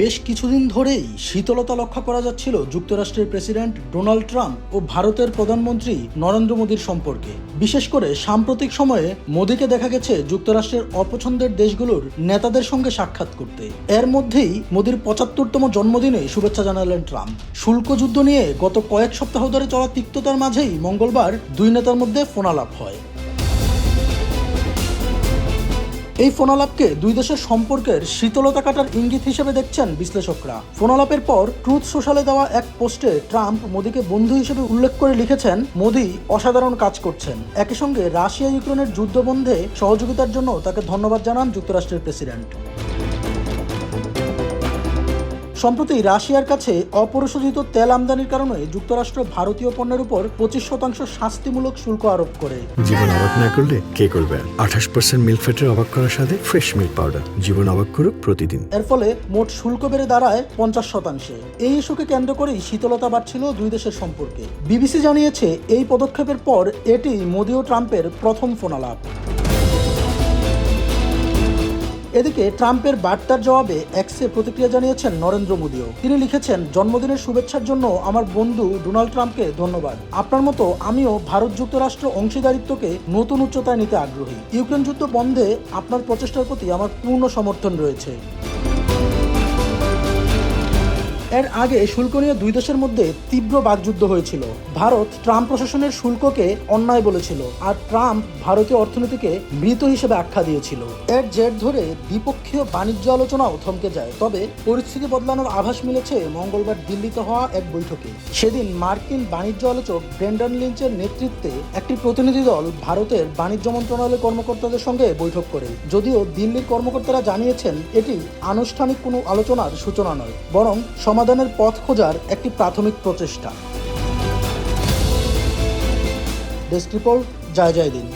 বেশ কিছুদিন ধরেই শীতলতা লক্ষ্য করা যাচ্ছিল যুক্তরাষ্ট্রের প্রেসিডেন্ট ডোনাল্ড ট্রাম্প ও ভারতের প্রধানমন্ত্রী নরেন্দ্র মোদীর সম্পর্কে। বিশেষ করে সাম্প্রতিক সময়ে মোদীকে দেখা গেছে যুক্তরাষ্ট্রের অপছন্দের দেশগুলোর নেতাদের সঙ্গে সাক্ষাৎ করতে। এর মধ্যেই মোদীর পঁচাত্তরতম জন্মদিনে শুভেচ্ছা জানালেন ট্রাম্প। শুল্ক যুদ্ধ নিয়ে গত কয়েক সপ্তাহ ধরে চলা তিক্ততার মাঝেই মঙ্গলবার দুই নেতার মধ্যে ফোনালাপ হয়। এই ফোনালাপকে দুই দেশের সম্পর্কের শীতলতা কাটার ইঙ্গিত হিসেবে দেখছেন বিশ্লেষকরা। ফোনালাপের পর ট্রুথ সোশ্যালে দেওয়া এক পোস্টে ট্রাম্প মোদীকে বন্ধু হিসেবে উল্লেখ করে লিখেছেন, মোদী অসাধারণ কাজ করছেন। একই সঙ্গে রাশিয়া ইউক্রেনের যুদ্ধবন্ধে সহযোগিতার জন্য তাকে ধন্যবাদ জানান যুক্তরাষ্ট্রের প্রেসিডেন্ট। সম্প্রতি রাশিয়ার কাছে অপরিশোধিত তেল আমদানির কারণে যুক্তরাষ্ট্র ভারতীয় পণ্যের উপর পঁচিশ শতাংশ শাস্তিমূলক শুল্ক আরোপ করে। জীবন অবাক না করলে কে করবে? আঠাশ পার্সেন্ট মিল্ক ফ্যাটের অবাক করার সাথে ফ্রেশ মিল্ক পাউডার জীবন অবাক করুক প্রতিদিন। এর ফলে মোট শুল্ক বেড়ে দাঁড়ায় পঞ্চাশ শতাংশে। এই ইস্যুকে কেন্দ্র করেই শীতলতা বাড়ছিল দুই দেশের সম্পর্কে। বিবিসি জানিয়েছে এই পদক্ষেপের পর এটি মোদি ও ট্রাম্পের প্রথম ফোনালাপ। এদিকে ট্রাম্পের বার্তার জবাবে এক্সে প্রতিক্রিয়া জানিয়েছেন নরেন্দ্র মোদীও। তিনি লিখেছেন, জন্মদিনের শুভেচ্ছার জন্য আমার বন্ধু ডোনাল্ড ট্রাম্পকে ধন্যবাদ। আপনার মতো আমিও ভারত যুক্তরাষ্ট্র অংশীদারিত্বকে নতুন উচ্চতায় নিতে আগ্রহী। ইউক্রেন যুদ্ধ বন্ধে আপনার প্রচেষ্টার প্রতি আমার পূর্ণ সমর্থন রয়েছে। এর আগে শুল্ক নিয়ে দুই দেশের মধ্যে তীব্র বাকযুদ্ধ হয়েছিল। ভারত ট্রাম্প প্রশাসনের শুল্ককে অন্যায় বলেছিল আর ট্রাম্প ভারতীয় অর্থনীতিকে মৃত হিসেবে আখ্যা দিয়েছিল। এর জের ধরে দ্বিপক্ষীয় বাণিজ্য আলোচনাও থমকে যায়। তবে পরিস্থিতি বদলানোর আভাস মিলেছে মঙ্গলবার দিল্লিতে হওয়া এক বৈঠকে। সেদিন মার্কিন বাণিজ্য আলোচক ব্রেন্ডন লিঞ্চের নেতৃত্বে একটি প্রতিনিধি দল ভারতের বাণিজ্য মন্ত্রণালয়ের কর্মকর্তাদের সঙ্গে বৈঠক করে। যদিও দিল্লির কর্মকর্তারা জানিয়েছেন, এটি আনুষ্ঠানিক কোনো আলোচনার সূচনা নয়, বরং সমাধানের পথ খোঁজার একটি প্রাথমিক প্রচেষ্টা। ডেস্ক রিপোর্ট জয় জয় দিন।